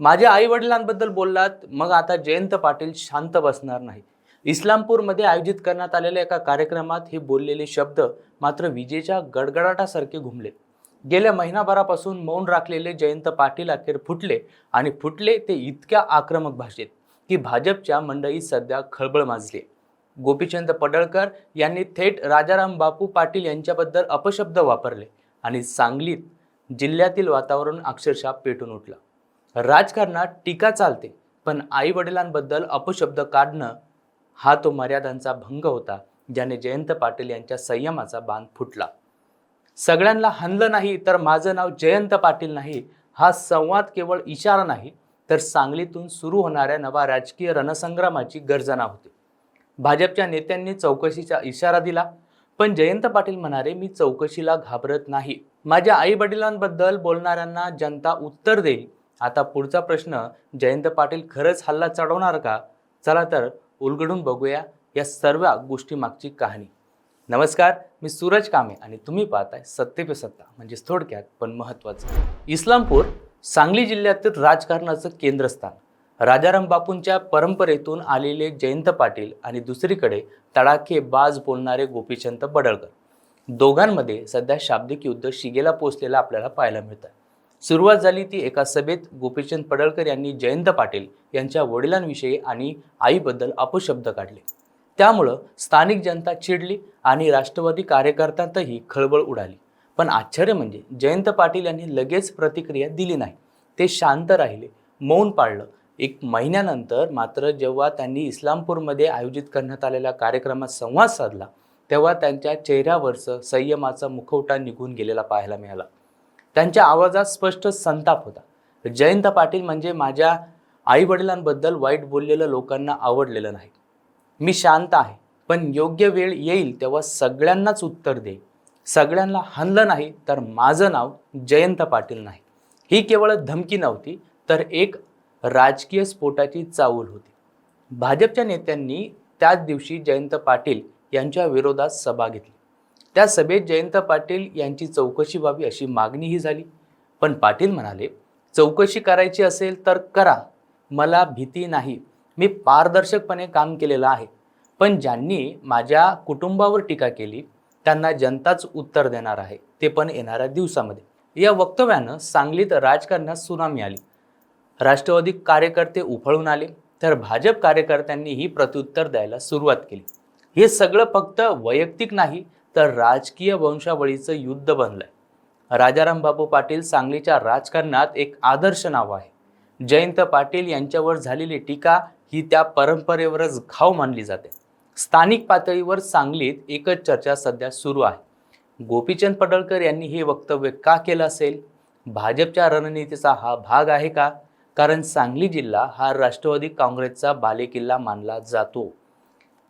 माझ्या आई वडिलांबद्दल बोललात मग आता जयंत पाटील शांत बसणार नाही. इस्लामपूरमध्ये आयोजित करण्यात आलेल्या एका कार्यक्रमात हे बोललेले शब्द मात्र विजेच्या गडगडाटासारखे घुमले. गेल्या महिनाभरापासून मौन राखलेले जयंत पाटील अखेर फुटले आणि फुटले ते इतक्या आक्रमक भाषेत की भाजपच्या मंडळीत सध्या खळबळ माजली. गोपीचंद पडळकर यांनी थेट राजाराम बापू पाटील यांच्याबद्दल अपशब्द वापरले आणि सांगलीत जिल्ह्यातील वातावरण अक्षरशः पेटून उठलं. राजकारणात टीका चालते पण आई वडिलांबद्दल अपशब्द काढणं हा तो मर्यादांचा भंग होता ज्याने जयंत पाटील यांच्या संयमाचा बांध फुटला. सगळ्यांना हनलं नाही तर माझं नाव जयंत पाटील नाही हा संवाद केवळ इशारा नाही तर सांगलीतून सुरू होणाऱ्या नवा राजकीय रणसंग्रामाची गर्जना होती. भाजपच्या नेत्यांनी चौकशीचा इशारा दिला पण जयंत पाटील म्हणाले मी चौकशीला घाबरत नाही. माझ्या आई वडिलांबद्दल बोलणाऱ्यांना जनता उत्तर देईल. आता पुढचा प्रश्न जयंत पाटील खरंच हल्ला चढवणार का? चला तर उलगडून बघूया या सर्व गोष्टीमागची कहाणी. नमस्कार मी सूरज कामे आणि तुम्ही पाहताय सत्य पे सत्ता म्हणजेच थोडक्यात पण महत्त्वाचं. इस्लामपूर सांगली जिल्ह्यातील राजकारणाचं केंद्रस्थान. राजाराम बापूंच्या परंपरेतून आलेले जयंत पाटील आणि दुसरीकडे तडाखे बाज बोलणारे गोपीचंद बडळकर. दोघांमध्ये सध्या शाब्दिक युद्ध शिगेला पोचलेलं आपल्याला पाहायला मिळतं सुरुवात झाली ती एका सभेत गोपीचंद पडळकर यांनी जयंत पाटील यांच्या वडिलांविषयी आणि आईबद्दल अपशब्द काढले. त्यामुळं स्थानिक जनता चिडली आणि राष्ट्रवादी कार्यकर्त्यांतही खळबळ उडाली. पण आश्चर्य म्हणजे जयंत पाटील यांनी लगेच प्रतिक्रिया दिली नाही. ते शांत राहिले मौन पाळलं. एक महिन्यानंतर मात्र जेव्हा त्यांनी इस्लामपूरमध्ये आयोजित करण्यात आलेल्या कार्यक्रमात संवाद साधला तेव्हा त्यांच्या चेहऱ्यावरचं संयमाचा मुखवटा निघून गेलेला पाहायला मिळाला. त्यांच्या आवाजात स्पष्ट संताप होता. जयंत पाटील म्हणजे माझ्या आई वडिलांबद्दल वाईट बोललेलं लोकांना आवडलेलं नाही. मी शांत आहे पण योग्य वेळ येईल तेव्हा सगळ्यांनाच उत्तर देईल सगळ्यांना हनलं नाही तर माझं नाव जयंत पाटील नाही. ही केवळ धमकी नव्हती तर एक राजकीय स्फोटाची चाहूल होती. भाजपच्या नेत्यांनी त्याच दिवशी जयंत पाटील यांच्या विरोधात सभा घेतली. त्या सभेत जयंत पाटील यांची चौकशी व्हावी अशी मागणीही झाली. पण पाटील म्हणाले चौकशी करायची असेल तर करा. मला भीती नाही. मी पारदर्शकपणे काम केलेलं आहे. पण ज्यांनी माझ्या कुटुंबावर टीका केली त्यांना जनताच उत्तर देणार आहे. ते पण येणाऱ्या दिवसामध्ये. या वक्तव्यानं सांगलीत राजकारणात सुनामी आली. राष्ट्रवादी कार्यकर्ते उफळून आले तर भाजप कार्यकर्त्यांनी ही प्रत्युत्तर द्यायला सुरुवात केली. हे सगळं फक्त वैयक्तिक नाही तर राजकीय वंशावळीचं युद्ध बनलंय. राजाराम बापू पाटील सांगलीच्या राजकारणात एक आदर्श नाव आहे. जयंत पाटील यांच्यावर झालेली टीका ही त्या परंपरेवरच घाव मानली जाते. स्थानिक पातळीवर सांगलीत एकच चर्चा सध्या सुरू आहे. गोपीचंद पडळकर यांनी हे वक्तव्य का केलं असेल? भाजपच्या रणनीतीचा हा भाग आहे का? कारण सांगली जिल्हा हा राष्ट्रवादी काँग्रेसचा बालेकिल्ला मानला जातो.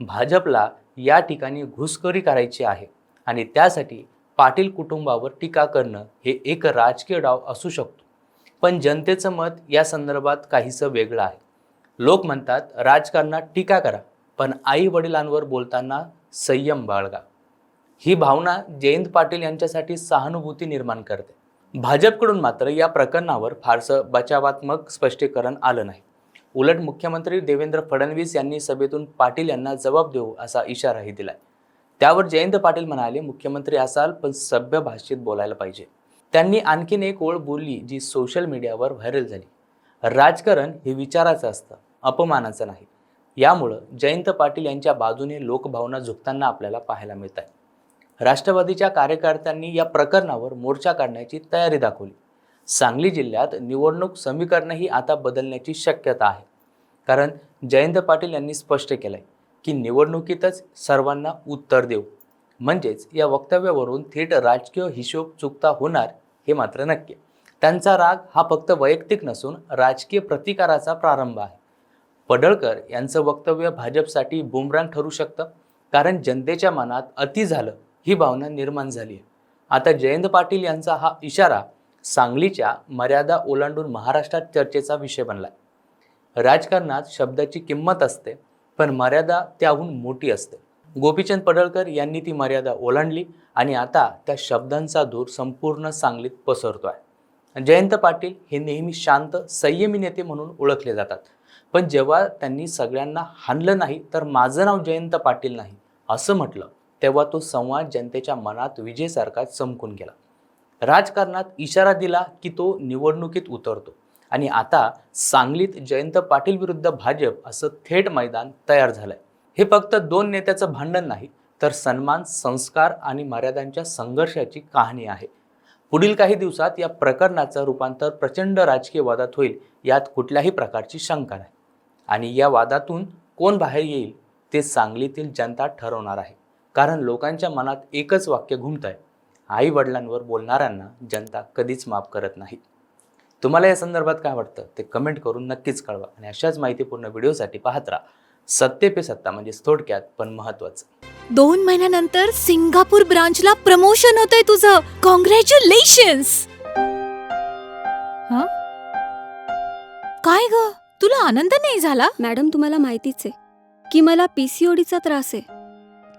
भाजपला या ठिकाणी घुसखोरी करायची आहे आणि त्यासाठी पाटील कुटुंबावर टीका करणं हे एक राजकीय डाव असू शकतो. पण जनतेचं मत या संदर्भात काहीसं वेगळं आहे. लोक म्हणतात राजकारणात टीका करा पण आई वडिलांवर बोलताना संयम बाळगा. ही भावना जयंत पाटील यांच्यासाठी सहानुभूती निर्माण करते. भाजपकडून मात्र या प्रकरणावर फारसं बचावात्मक स्पष्टीकरण आलं नाही. उलट मुख्यमंत्री देवेंद्र फडणवीस यांनी सभेतून पाटील यांना जबाब देऊ असा इशाराही दिलाय. त्यावर जयंत पाटील म्हणाले मुख्यमंत्री असाल पण सभ्य भाषेत बोलायला पाहिजे. त्यांनी आणखीन एक ओळ बोलली जी सोशल मीडियावर व्हायरल झाली. राजकारण हे विचाराचं असतं अपमानाचं नाही. यामुळं जयंत पाटील यांच्या बाजूने लोकभावना झुकताना आपल्याला पाहायला मिळत आहे राष्ट्रवादीच्या कार्यकर्त्यांनी या प्रकरणावर मोर्चा काढण्याची तयारी दाखवली. सांगली जिल्ह्यात निवडणूक समीकरणही आता बदलण्याची शक्यता आहे. कारण जयंत पाटील यांनी स्पष्ट केलं आहे की निवडणुकीतच सर्वांना उत्तर देऊ. म्हणजेच या वक्तव्यावरून थेट राजकीय हिशोब चुकता होणार हे मात्र नक्की. त्यांचा राग हा फक्त वैयक्तिक नसून राजकीय प्रतिकाराचा प्रारंभ आहे. पडळकर यांचं वक्तव्य भाजपसाठी बुमरांग ठरू शकतं? कारण जनतेच्या मनात अति झालं ही भावना निर्माण झाली आहे. आता जयंत पाटील यांचा हा इशारा सांगलीच्या मर्यादा ओलांडून महाराष्ट्रात चर्चेचा विषय बनला आहे राजकारणात शब्दाची किंमत असते पण मर्यादा त्याहून मोठी असते. गोपीचंद पडळकर यांनी ती मर्यादा ओलांडली आणि आता त्या शब्दांचा धूर संपूर्ण सांगलीत पसरतो आहे जयंत पाटील हे नेहमी शांत संयमी नेते म्हणून ओळखले जातात. पण जेव्हा त्यांनी सगळ्यांना हाणलं नाही तर माझं नाव जयंत पाटील नाही असं म्हटलं तेव्हा तो संवाद जनतेच्या मनात विजयसारखा चमकून गेला. राजकारणात इशारा दिला की तो निवडणुकीत उतरतो. आणि आता सांगलीत जयंत पाटील विरुद्ध भाजप असं थेट मैदान तयार झालंय. हे फक्त दोन नेत्याचं भांडण नाही तर सन्मान संस्कार आणि मर्यादांच्या संघर्षाची कहाणी आहे. पुढील काही दिवसात या प्रकरणाचं रूपांतर प्रचंड राजकीय वादात होईल यात कुठल्याही प्रकारची शंका नाही. आणि या वादातून कोण बाहेर येईल ते सांगलीतील जनता ठरवणार आहे. कारण लोकांच्या मनात एकच वाक्य घुमत आहे आई वडिलांवर बोलणाऱ्यांना जनता कधीच माफ करत नाही. तुम्हाला या संदर्भात काय वाटतं? ते कमेंट करून नक्कीच कळवा आणि अशाच माहितीपूर्ण व्हिडिओसाठी पाहत राहा. सत्य पे सत्ता म्हणजेच थोडक्यात पण महत्वाचं दोन महिन्यानंतर सिंगापूर ब्रांचला प्रमोशन होतंय तुझं. कॉंग्रॅच्युलेशन्स काय ग? तुला आनंद नाही झाला? मॅडम तुम्हाला माहितीच आहे की मला पीसीओडीचा त्रास आहे.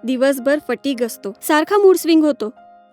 दिवसभर फटीग असतो. सारखा मूड स्विंग होतो.